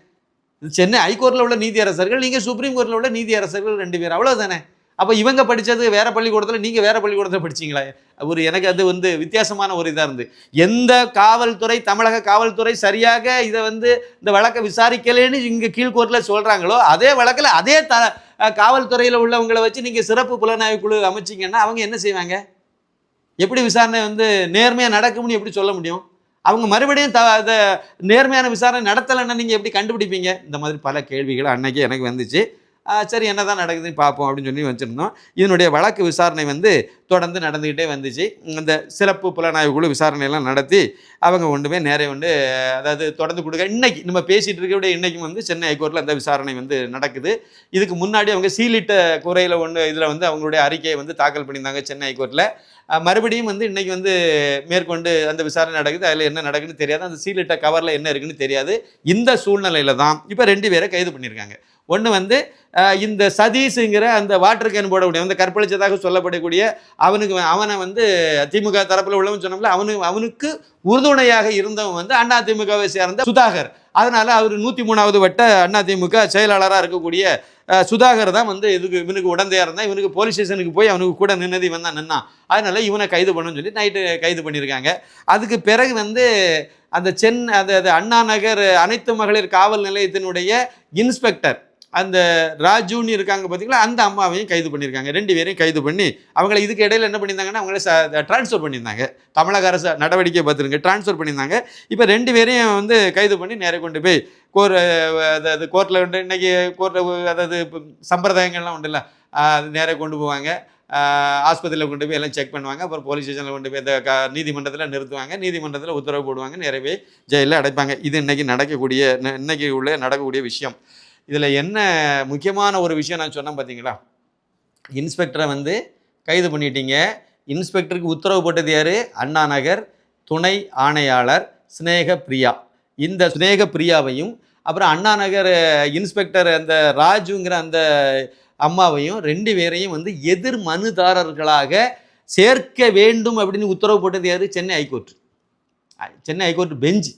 சென்னை ஹைகோர்ட்டில் உள்ள நீதியரசர்கள் நீங்கள் சுப்ரீம் கோர்ட்டில் உள்ள நீதியரசர்கள் ரெண்டு பேர். அவ்வளோதானே அப்போ இவங்க படித்தது வேற பள்ளிக்கூடத்தில் நீங்கள் வேற பள்ளிக்கூடத்தில் படிச்சீங்களா? ஒரு எனக்கு அது வந்து வித்தியாசமான ஒரு இதாக இருந்து. எந்த காவல்துறை தமிழக காவல்துறை சரியாக இதை வந்து இந்த வழக்கை விசாரிக்கலைன்னு இங்கே கீழ்கோர்ட்டில் சொல்கிறாங்களோ அதே வழக்கில் அதே த காவல்துறையில் உள்ளவங்களை வச்சு நீங்கள் சிறப்பு புலனாய்வு குழு அமைச்சிங்கன்னா அவங்க என்ன செய்வாங்க? எப்படி விசாரணை வந்து நேர்மையாக நடக்கும்னு எப்படி சொல்ல முடியும்? அவங்க மறுபடியும் த அதை நேர்மையான விசாரணை நடத்தலைன்னா நீங்கள் எப்படி கண்டுபிடிப்பீங்க? இந்த மாதிரி பல கேள்விகள் அன்னைக்கு எனக்கு வந்துச்சு. சரி என்ன தான் நடக்குதுன்னு பார்ப்போம் அப்படின்னு சொல்லி வச்சுருந்தோம். இதனுடைய வழக்கு விசாரணை வந்து தொடர்ந்து நடந்துக்கிட்டே வந்துச்சு. இந்த சிறப்பு புலனாய்வு குழு விசாரணையெல்லாம் நடத்தி அவங்க கொண்டு போய் நேரே வந்து அதாவது தொடர்ந்து கொடுக்க இன்னைக்கு நம்ம பேசிகிட்டு இருக்கக்கூடிய இன்னைக்கும் வந்து சென்னை ஹைகோர்ட்டில் அந்த விசாரணை வந்து நடக்குது. இதுக்கு முன்னாடி அவங்க சீலிட்ட குறையில் ஒன்று இதில் வந்து அவங்களுடைய அறிக்கையை வந்து தாக்கல் பண்ணியிருந்தாங்க சென்னை ஹைகோர்ட்டில் மறுபடியும் வந்து இன்றைக்கி வந்து மேற்கொண்டு அந்த விசாரணை நடக்குது. அதில் என்ன நடக்குன்னு தெரியாது. அந்த சீலிட்ட கவரில் என்ன இருக்குன்னு தெரியாது. இந்த சூழ்நிலையில தான் இப்போ ரெண்டு பேரை கைது பண்ணியிருக்காங்க. ஒன்று வந்து இந்த சதீஷுங்கிற அந்த வாட்டர் கேன் போடக்கூடிய அந்த கற்பழிச்சதாக சொல்லப்படக்கூடிய அவனுக்கு அவனை வந்து திமுக தரப்பில் உள்ளவன் சொன்னோம்ல அவனுக்கு அவனுக்கு உறுதுணையாக இருந்தவன் வந்து அண்ணா திமுகவை சேர்ந்த சுதாகர். அதனால் அவர் நூற்றி மூணாவது வட்ட அண்ணா திமுக செயலாளராக இருக்கக்கூடிய சுதாகர் தான் வந்து இதுக்கு இவனுக்கு உடந்தையாக இருந்தால் இவனுக்கு போலீஸ் ஸ்டேஷனுக்கு போய் அவனுக்கு கூட நின்னது இவன் தான் நின்னான். அதனால இவனை கைது பண்ணணும்னு சொல்லி நைட்டு கைது பண்ணியிருக்காங்க. அதுக்கு பிறகு வந்து அந்த சென் அந்த அது அண்ணா நகர் அனைத்து மகளிர் காவல் நிலையத்தினுடைய இன்ஸ்பெக்டர் அந்த ராஜுன்னு இருக்காங்க பார்த்தீங்களா அந்த அம்மாவையும் கைது பண்ணியிருக்காங்க ரெண்டு பேரையும் கைது பண்ணி அவங்கள இதுக்கு இடையில என்ன பண்ணியிருந்தாங்கன்னா அவங்கள ட்ரான்ஸ்ஃபர் பண்ணியிருந்தாங்க. தமிழக அரசு நடவடிக்கை பார்த்துருங்க ட்ரான்ஸ்ஃபர் பண்ணியிருந்தாங்க. இப்போ ரெண்டு பேரையும் வந்து கைது பண்ணி நேராக கொண்டு போய் கோர் அதாவது கோர்ட்டில் வந்து இன்றைக்கி கோர்ட்டில் அதாவது இப்போ சம்பிரதாயங்கள்லாம் உண்டுல்ல இல்லை அது கொண்டு போவாங்க. ஆஸ்பத்திரியில் கொண்டு போய் எல்லாம் செக் பண்ணுவாங்க. அப்புறம் போலீஸ் ஸ்டேஷனில் கொண்டு போய் இந்த க நீதிமன்றத்தில் நிறுத்துவாங்க. நீதிமன்றத்தில் உத்தரவு போடுவாங்க. நிறைய போய் ஜெயிலில் அடைப்பாங்க. இது இன்றைக்கி நடக்கக்கூடிய இன்னைக்கு உள்ள நடக்கக்கூடிய விஷயம். இதில் என்ன முக்கியமான ஒரு விஷயம் நான் சொன்னேன் பார்த்தீங்களா இன்ஸ்பெக்டரை வந்து கைது பண்ணிட்டீங்க. இன்ஸ்பெக்டருக்கு உத்தரவு போட்டது யார்? அண்ணா நகர் துணை ஆணையாளர் சினேக பிரியா. இந்த சினேக பிரியாவையும் அப்புறம் அண்ணா நகர் இன்ஸ்பெக்டர் அந்த ராஜுங்கிற அந்த அம்மாவையும் ரெண்டு பேரையும் வந்து எதிர் மனுதாரர்களாக சேர்க்க வேண்டும் அப்படின்னு உத்தரவு போட்டது யார்? Chennai high court. Chennai high court bench.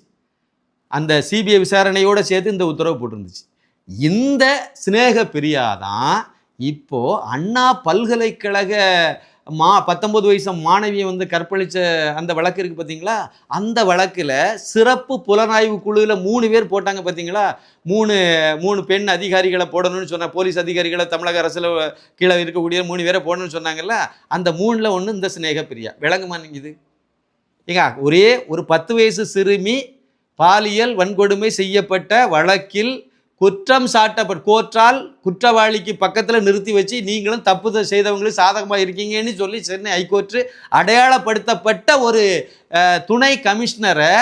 அந்த சிபிஐ விசாரணையோடு சேர்த்து இந்த உத்தரவு போட்டிருந்துச்சு. இந்த சிநேக பிரியா தான் இப்போ அண்ணா பல்கலைக்கழக மா பத்தொம்பது வயசு மாணவியை வந்து கற்பழித்த அந்த வழக்கு இருக்கு பார்த்தீங்களா அந்த வழக்கில் சிறப்பு புலனாய்வு குழுவில் மூணு பேர் போட்டாங்க பார்த்தீங்களா மூணு மூணு பெண் அதிகாரிகளை போடணும்னு சொன்ன போலீஸ் அதிகாரிகளை தமிழக அரசில் கீழே இருக்கக்கூடிய மூணு பேரை போடணும்னு சொன்னாங்கல்ல? அந்த மூணில் ஒன்று இந்த சிநேக பிரியா விளங்குமா நீங்கள் இது? ஏங்க ஒரே ஒரு பத்து வயசு சிறுமி பாலியல் வன்கொடுமை செய்யப்பட்ட வழக்கில் குற்றம் சாட்டப்பட் கோற்றால் குற்றவாளிக்கு பக்கத்தில் நிறுத்தி வச்சு நீங்களும் தப்பு செய்தவங்களும் சாதகமாக இருக்கீங்கன்னு சொல்லி சென்னை ஹைகோர்ட்டு அடையாளப்படுத்தப்பட்ட ஒரு துணை கமிஷனரை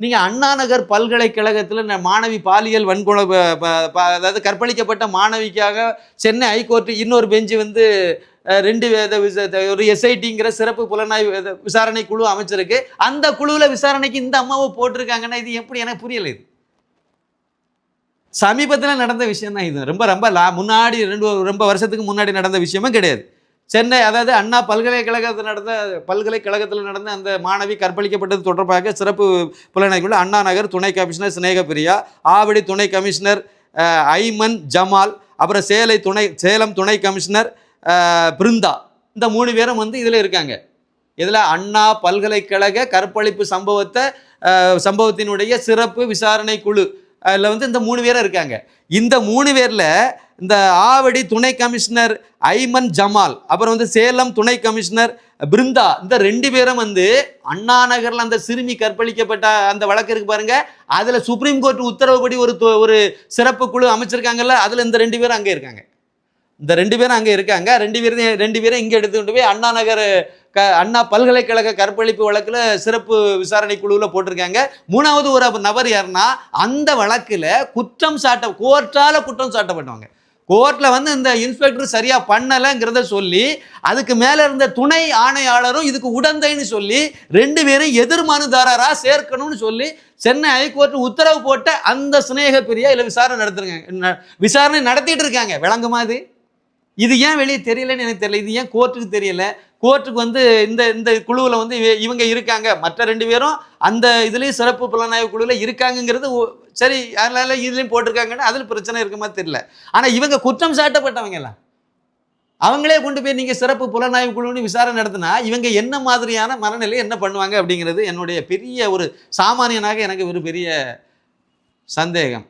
நீங்கள் அண்ணா நகர் பல்கலைக்கழகத்தில் மாணவி பாலியல் வன்கொலை ப- அதாவது கற்பழிக்கப்பட்ட மாணவிக்காக சென்னை ஹைகோர்ட்டு இன்னொரு பெஞ்சு வந்து ரெண்டு விச- ஒரு எஸ்ஐடிங்கிற சிறப்பு புலனாய்வு விசாரணை குழு அமைச்சிருக்கு. அந்த குழுவில் விசாரணைக்கு இந்த அம்மாவை போட்டிருக்காங்கன்னா இது எப்படி எனக்கு புரியல இது? சமீபத்தில் நடந்த விஷயம் தான் இது. ரொம்ப ரொம்ப லா முன்னாடி ரெண்டு ரொம்ப வருஷத்துக்கு முன்னாடி நடந்த விஷயமும் கிடையாது. சென்னை அதாவது அண்ணா பல்கலைக்கழகத்தில் நடந்த பல்கலைக்கழகத்தில் நடந்த அந்த மாணவி கற்பழிக்கப்பட்டது தொடர்பாக சிறப்பு புலனாய்வுள்ள அண்ணா நகர் துணை கமிஷனர் சிநேகப்பிரியா ஆவடி துணை கமிஷனர் ஐமன் ஜமால் அப்புறம் சேலை துணை சேலம் துணை கமிஷனர் பிருந்தா. இந்த மூணு பேரும் வந்து இதில் இருக்காங்க. இதில் அண்ணா பல்கலைக்கழக கற்பழிப்பு சம்பவத்தை சம்பவத்தினுடைய சிறப்பு விசாரணை குழு அதில் வந்து இந்த மூணு பேரும் இருக்காங்க. இந்த மூணு பேரில் இந்த ஆவடி துணை கமிஷனர் ஐமன் ஜமால் அப்புறம் வந்து சேலம் துணை கமிஷனர் பிருந்தா இந்த ரெண்டு பேரும் வந்து அண்ணா நகரில் அந்த சிறுமி கற்பழிக்கப்பட்ட அந்த வழக்கு இருக்கு பாருங்க. அதில் சுப்ரீம் கோர்ட் உத்தரவுப்படி ஒரு து- ஒரு சிறப்பு குழு அமைச்சிருக்காங்கல்ல அதில் இந்த ரெண்டு பேரும் அங்கே இருக்காங்க. இந்த ரெண்டு பேரும் அங்கே இருக்காங்க. ரெண்டு பேரும் ரெண்டு பேரும் இங்கே எடுத்துக்கிட்டு போய் அண்ணா நகர் க அண்ணா பல்கலைக்கழக கற்பழிப்பு வழக்கில் சிறப்பு விசாரணை குழுவில் போட்டிருக்காங்க. மூணாவது ஒரு நபர் யாருன்னா அந்த வழக்கில் குற்றம் சாட்ட கோர்ட்டால் குற்றம் சாட்டப்பட்டவங்க. கோர்ட்டில் வந்து இந்த இன்ஸ்பெக்டர் சரியாக பண்ணலைங்கிறத சொல்லி அதுக்கு மேலே இருந்த துணை ஆணையாளரும் இதுக்கு உடந்தைன்னு சொல்லி ரெண்டு பேரும் எதிர்மனுதாரராக சேர்க்கணும்னு சொல்லி சென்னை ஹைகோர்ட் உத்தரவு போட்ட அந்த சிநேக பிரியா இல்லை விசாரணை நடத்துருங்க ந- விசாரணை நடத்திட்டு இருக்காங்க. விளங்குமா இது? இது ஏன் வெளியே தெரியலன்னு எனக்கு தெரியல. இது ஏன் கோர்ட்டுக்கு தெரியல? கோர்ட்டுக்கு வந்து இந்த இந்த குழுவில் வந்து இவ- இவங்க இருக்காங்க. மற்ற ரெண்டு பேரும் அந்த இதுலேயும் சிறப்பு புலனாய்வு குழுவில் இருக்காங்கங்கிறது சரி அதனால இதுலேயும் போட்டிருக்காங்கன்னு அதில் பிரச்சனை இருக்க மாதிரி தெரியல. ஆனால் இவங்க குற்றம் சாட்டப்பட்டவங்க எல்லாம். அவங்களே கொண்டு போய் நீங்கள் சிறப்பு புலனாய்வு குழுன்னு விசாரணை நடத்தினா இவங்க என்ன மாதிரியான மனநிலை என்ன பண்ணுவாங்க அப்படிங்கிறது என்னுடைய பெரிய ஒரு சாமானியனாக எனக்கு ஒரு பெரிய சந்தேகம்.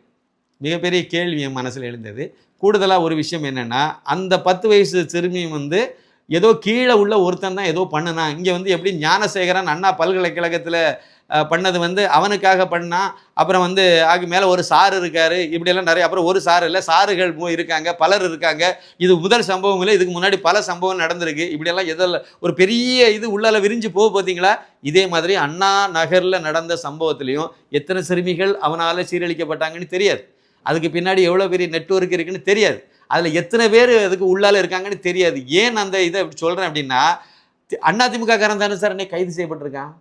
மிகப்பெரிய கேள்வி என் மனசில் எழுந்தது. கூடுதலாக ஒரு விஷயம் என்னென்னா அந்த பத்து வயசு சிறுமி வந்து ஏதோ கீழே உள்ள ஒருத்தன் தான் ஏதோ பண்ணனா இங்கே வந்து எப்படி ஞானசேகரன் அண்ணா பல்கலைக்கழகத்தில் பண்ணது வந்து அவனுக்காக பண்ணான் அப்புறம் வந்து அதுக்கு மேலே ஒரு சார் இருக்கார் இப்படியெல்லாம் நிறைய அப்புறம் ஒரு சார் இல்லை சாறுகள் இருக்காங்க பலர் இருக்காங்க. இது முதல் சம்பவம் இல்லை இதுக்கு முன்னாடி பல சம்பவம் நடந்திருக்கு. இப்படியெல்லாம் எதில் ஒரு பெரிய இது உள்ளால விரிஞ்சு போக பார்த்தீங்களா இதே மாதிரி அண்ணா நகரில் நடந்த சம்பவத்துலேயும் எத்தனை சிறுமிகள் அவனால் சீரழிக்கப்பட்டாங்கன்னு தெரியாது. அதுக்கு பின்னாடி எவ்வளோ பெரிய நெட்வொர்க் இருக்குன்னு தெரியாது. அதில் எத்தனை பேர் அதுக்கு உள்ளால இருக்காங்கன்னு தெரியாது. ஏன் அந்த இதை இப்படி சொல்கிறேன் அப்படின்னா தி- அதிமுக காரன் தானே சார் அன்னைக்கு கைது செய்யப்பட்டிருக்கான்.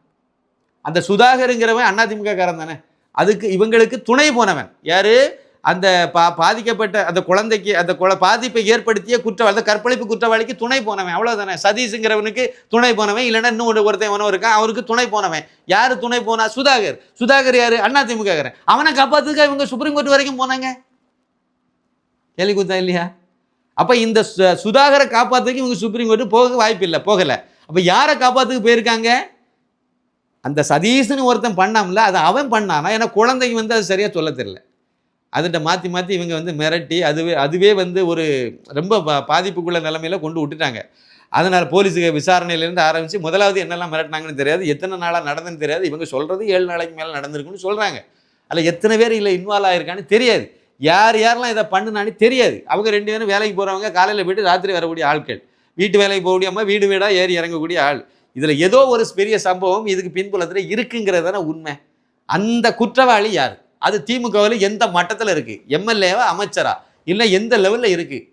அந்த சுதாகருங்கிறவன் அதிமுக காரன் தானே. அதுக்கு இவங்களுக்கு துணை போனவன். யாரு? அந்த பா பாதிக்கப்பட்ட அந்த குழந்தைக்கு அந்த குழ பாதிப்பை ஏற்படுத்திய குற்றவாளி அந்த கற்பழிப்பு குற்றவாளிக்கு துணை போனவன். அவ்வளோதானே சதீஷுங்கிறவனுக்கு துணை போனவன். இல்லைன்னா இன்னும் ஒரு ஒருத்தன் எவனோ இருக்கான். அவருக்கு துணை போனவன். யார் துணை போனா? சுதாகர். சுதாகர் யார்? அண்ணா திமுகர் அவனை காப்பாத்துக்க இவங்க சுப்ரீம் கோர்ட் வரைக்கும் போனாங்க. கேள்வி குத்தா இல்லையா? அப்போ இந்த சு- சுதாகரை காப்பாத்துக்கு இவங்க சுப்ரீம் கோர்ட்டு போக வாய்ப்பு இல்லை போகலை. அப்போ யாரை காப்பாத்துக்கு போயிருக்காங்க? அந்த சதீஷ்னு ஒருத்தன் பண்ணாமல அது அவன் பண்ணானா? ஏன்னா குழந்தைக்கு வந்து அது சரியாக சொல்ல தெரியல. அதுகிட்ட மாற்றி மாற்றி இவங்க வந்து மிரட்டி அதுவே அதுவே வந்து ஒரு ரொம்ப பா- பாதிப்புக்குள்ள நிலமையில கொண்டு விட்டுட்டாங்க. அதனால் போலீஸுக்கு விசாரணையிலேருந்து ஆரம்பித்து முதலாவது என்னெல்லாம் மிரட்டினாங்கன்னு தெரியாது. எத்தனை நாளாக நடந்துன்னு தெரியாது. இவங்க சொல்கிறது ஏழு நாளைக்கு மேலே நடந்திருக்குன்னு சொல்கிறாங்க அதில் எத்தனை பேர் இல்லை இன்வால்வ் ஆயிருக்கான்னு தெரியாது. யார் யாரெல்லாம் இதை பண்ணுனான்னு தெரியாது. அவங்க ரெண்டு பேரும் வேலைக்கு போகிறவங்க காலையில் போயிட்டு ராத்திரி வரக்கூடிய ஆட்கள். வீட்டு வேலைக்கு போகக்கூடிய அம்மா வீடு வீடாக ஏறி இறங்கக்கூடிய ஆள். இதில் ஏதோ ஒரு பெரிய சம்பவம் இதுக்கு பின்புலத்தில் இருக்குங்கிறது தானே உண்மை. அந்த குற்றவாளி யார்? அது திமுகவில் எந்த மட்டத்தில் இருக்குது எம்எல்ஏவா அமைச்சரா? இல்லை எந்த லெவலில் இருக்குது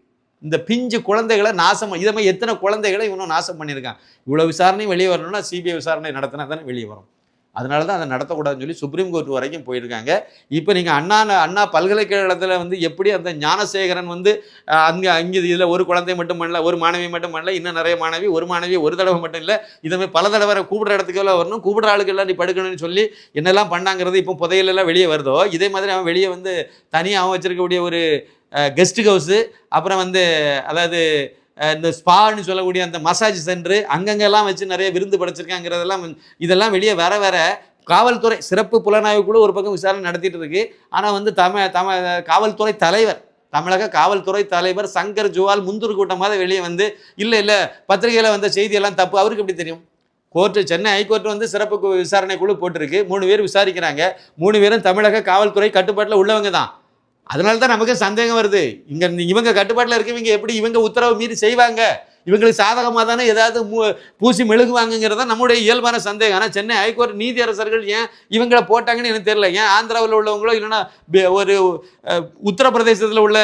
இந்த பிஞ்சு குழந்தைகளை நாசம் இதை மாதிரி எத்தனை குழந்தைகளை இவனும் நாசம் பண்ணியிருக்கான்? இவ்வளோ விசாரணையும் வெளியே வரணும்னா சிபிஐ விசாரணை நடத்தினா தானே வெளியே வரும். அதனால தான் அதை நடத்தக்கூடாதுன்னு சொல்லி சுப்ரீம் கோர்ட் வரைக்கும் போயிருக்காங்க. இப்போ நீங்கள் அண்ணா அண்ணா பல்கலைக்கழகத்தில் வந்து எப்படி அந்த ஞானசேகரன் வந்து அங்கே அங்கே இதில் ஒரு குழந்தை மட்டும் பண்ணல ஒரு மாணவி மட்டும் பண்ணல இன்னும் நிறைய மாணவி ஒரு மாணவி ஒரு தடவை மட்டும் இல்லை இதுமாதிரி பல தடவை கூப்பிடுற இடத்துக்கெல்லாம் வரணும் கூப்பிடுற ஆளுக்கெல்லாம் நீ படுக்கணும்னு சொல்லி என்னெல்லாம் பண்ணாங்கிறது இப்போ புதையலெல்லாம் வெளியே வருதோ இதே மாதிரி அவன் வெளியே வந்து தனியாக அவன் வச்சிருக்கக்கூடிய ஒரு கெஸ்ட் ஹவுஸு அப்புறம் வந்து அதாவது இந்த ஸ்பான்னு சொல்லக்கூடிய அந்த மசாஜ் சென்டரு அங்கங்கெல்லாம் வச்சு நிறைய விருந்து படைச்சிருக்காங்கிறதெல்லாம் இதெல்லாம் வெளியே வர வர காவல்துறை சிறப்பு புலனாய்வு கூட ஒரு பக்கம் விசாரணை நடத்திட்டு இருக்கு ஆனால் வந்து தமிழ் தமிழ் காவல்துறை தலைவர் தமிழக காவல்துறை தலைவர் சங்கர் ஜுவால் முந்தூர் கூட்டமாக வெளியே வந்து இல்லை இல்லை பத்திரிகையில் வந்த செய்தியெல்லாம் தப்பு. அவருக்கு எப்படி தெரியும்? கோர்ட்டு சென்னை ஹைகோர்ட் வந்து சிறப்பு விசாரணை குழு போட்டிருக்கு. மூணு பேர் விசாரிக்கிறாங்க. மூணு பேரும் தமிழக காவல்துறை கட்டுப்பாட்டில் உள்ளவங்க தான். அதனால தான் நமக்கு சந்தேகம் வருது. இங்கே இவங்க கட்டுப்பாட்டில் இருக்கவங்க எப்படி இவங்க உத்தரவு மீறி செய்வாங்க? இவங்களுக்கு சாதகமாக தானே ஏதாவது மூ- பூசி மெழுகுவாங்கங்கிறத நம்முடைய இயல்பான சந்தேகம். ஆனால் சென்னை ஹைகோர்ட் நீதியரசர்கள் ஏன் இவங்களை போட்டாங்கன்னு எனக்கு தெரியல. ஏன் ஆந்திராவில் உள்ளவங்களோ இல்லைன்னா ஒரு உத்தரப்பிரதேசத்தில் உள்ள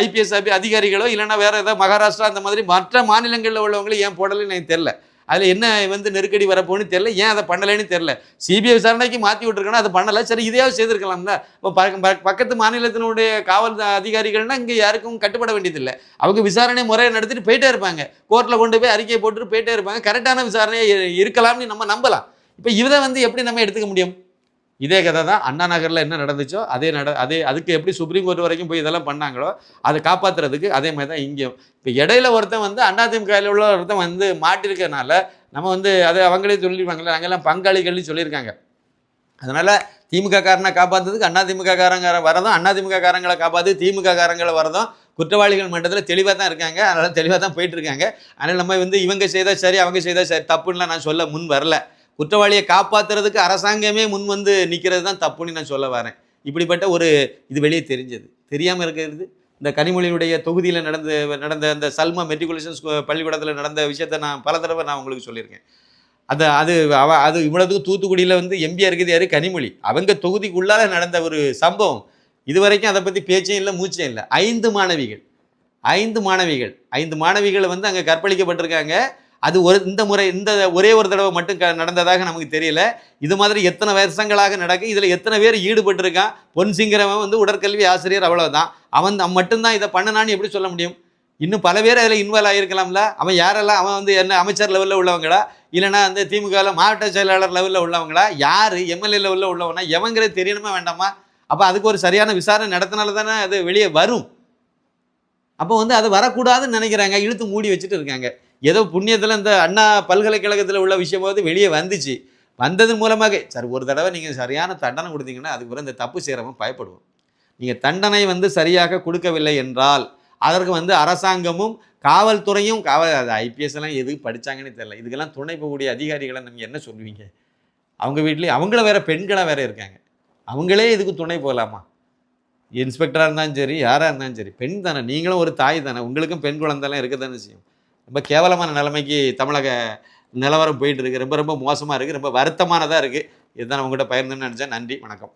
ஐபிஎஸ் அதிகாரிகளோ இல்லைன்னா வேறு ஏதாவது மகாராஷ்டிரா அந்த மாதிரி மற்ற மாநிலங்களில் உள்ளவங்களும் ஏன் போடலைன்னு எனக்கு தெரியல. அதில் என்ன வந்து நெருக்கடி வரப்போன்னு தெரியல. ஏன் அதை பண்ணலைன்னு தெரியல. சிபிஐ விசாரணைக்கு மாற்றி விட்டுருக்கணும் அதை பண்ணலை. சரி இதையாவது செய்திருக்கலாம்ல. இப்போ பக்கத்து மாநிலத்தினுடைய காவல் அதிகாரிகள்னா இங்கே யாருக்கும் கட்டுப்பட வேண்டியதில்லை. அவங்க விசாரணை முறையை நடத்திட்டு போயிட்டே இருப்பாங்க. கோர்ட்டில் கொண்டு போய் அறிக்கையை போட்டுட்டு போயிட்டே இருப்பாங்க. கரெக்டான விசாரணையை இருக்கலாம்னு நம்ம நம்பலாம். இப்போ இதை வந்து எப்படி நம்ம எடுத்துக்க முடியும்? இதே கதை தான் அண்ணா நகரில் என்ன நடந்துச்சோ அதே நட அதே அதுக்கு எப்படி சுப்ரீம் கோர்ட் வரைக்கும் போய் இதெல்லாம் பண்ணாங்களோ அதை காப்பாற்றுறதுக்கு அதே மாதிரி தான் இங்கேயும். இப்போ இடையில ஒருத்தன் வந்து அதிமுகவில் உள்ள ஒருத்தன் வந்து மாட்டிருக்கனால நம்ம வந்து அதை அவங்களே சொல்லியிருப்பாங்களே நாங்கள்லாம் பங்காளிகள்னு சொல்லியிருக்காங்க. அதனால் திமுக காரனை காப்பாற்றுறதுக்கு அண்ணா திமுக காரங்க வரதும் அண்ணா திமுக காரங்களை காப்பாற்று திமுக காரங்களை வரதும் குற்றவாளிகள் மட்டத்தில் தெளிவாக தான் இருக்காங்க. அதனால் தெளிவாக தான் போயிட்டுருக்காங்க அதனால் நம்ம வந்து இவங்க செய்தால் சரி அவங்க செய்தால் சரி தப்புன்னுலாம் நான் சொல்ல முன் வரல. குற்றவாளியை காப்பாற்றுறதுக்கு அரசாங்கமே முன் வந்து நிற்கிறது தான் தப்புன்னு நான் சொல்ல வரேன். இப்படிப்பட்ட ஒரு இது வெளியே தெரிஞ்சது. தெரியாமல் இருக்கிறது. இந்த கனிமொழியுடைய தொகுதியில் நடந்த நடந்த அந்த சல்மா மெட்ரிகுலேஷன் பள்ளிக்கூடத்தில் நடந்த விஷயத்த நான் பல தடவை நான் உங்களுக்கு சொல்லியிருக்கேன். அது அது அவ அது இவ்வளவுக்கு தூத்துக்குடியில் வந்து எம்பியா இருக்குது யார்? கனிமொழி. அவங்க தொகுதிக்குள்ளால நடந்த ஒரு சம்பவம். இது வரைக்கும் அதை பற்றி பேச்சும் இல்லை மூச்சும் இல்லை. ஐந்து மாணவிகள். ஐந்து மாணவிகள். ஐந்து மாணவிகள் வந்து அங்கே கற்பழிக்கப்பட்டிருக்காங்க. அது ஒரு இந்த முறை இந்த ஒரே ஒரு தடவை மட்டும் க நடந்ததாக நமக்கு தெரியல. இது மாதிரி எத்தனை வருஷங்களாக நடக்கும் இதில் எத்தனை பேர் ஈடுபட்டிருக்கான்? பொன்சிங்கிறவன் வந்து உடற்கல்வி ஆசிரியர் அவ்வளோதான் அவன் அவன் மட்டும்தான் இதை பண்ணனான்னு எப்படி சொல்ல முடியும்? இன்னும் பல பேர் அதில் இன்வால்வ் ஆகிருக்கலாம்ல அவன் யாரெல்லாம் அவன் வந்து என்ன அமைச்சர் லெவலில் உள்ளவங்களா? இல்லைனா அந்த திமுகவில் மாவட்ட செயலாளர் லெவலில் உள்ளவங்களா? யார் எம்எல்ஏ லெவலில் உள்ளவனா? எவங்கிறது தெரியணுமா வேண்டாமா? அப்போ அதுக்கு ஒரு சரியான விசாரணை நடத்தினால தானே அது வெளியே வரும். அப்போ வந்து அது வரக்கூடாதுன்னு நினைக்கிறாங்க. இழுத்து மூடி வச்சுட்டு இருக்காங்க. ஏதோ புண்ணியத்தில் இந்த அண்ணா பல்கலைக்கழகத்தில் உள்ள விஷயம் போது வெளியே வந்துச்சு. வந்ததன் மூலமாக சார் ஒரு தடவை நீங்கள் சரியான தண்டனை கொடுத்தீங்கன்னா அதுக்கு பிறகு இந்த தப்பு செய்கிறவன் பயப்படுவோம் நீங்கள் தண்டனை வந்து சரியாக கொடுக்கவில்லை என்றால் அதற்கு வந்து அரசாங்கமும் காவல்துறையும் காவல் அது ஐபிஎஸ் எல்லாம் எதுக்கு படித்தாங்கன்னு தெரியல. இதுக்கெல்லாம் துணை போகக்கூடிய அதிகாரிகளை நம்ம என்ன சொல்லுவீங்க? அவங்க வீட்லேயும் அவங்கள வேறு பெண்களாக வேறு இருக்காங்க. அவங்களே இதுக்கு துணை போகலாமா? இன்ஸ்பெக்டராக இருந்தாலும் சரி யாராக இருந்தாலும் சரி பெண் தானே நீங்களும் ஒரு தாய் தானே உங்களுக்கும் பெண் குழந்தைலாம் இருக்க தானே செய்யும். ரொம்ப கேவலமான நிலைமைக்கு தமிழக நிலவரம் போயிட்டு இருக்கு. ரொம்ப ரொம்ப மோசமாக இருக்குது ரொம்ப வருத்தமானதாக இருக்குது இதுதான் உங்கள்கிட்ட பகிர்ந்துன்னு நினச்சேன். நன்றி. வணக்கம்.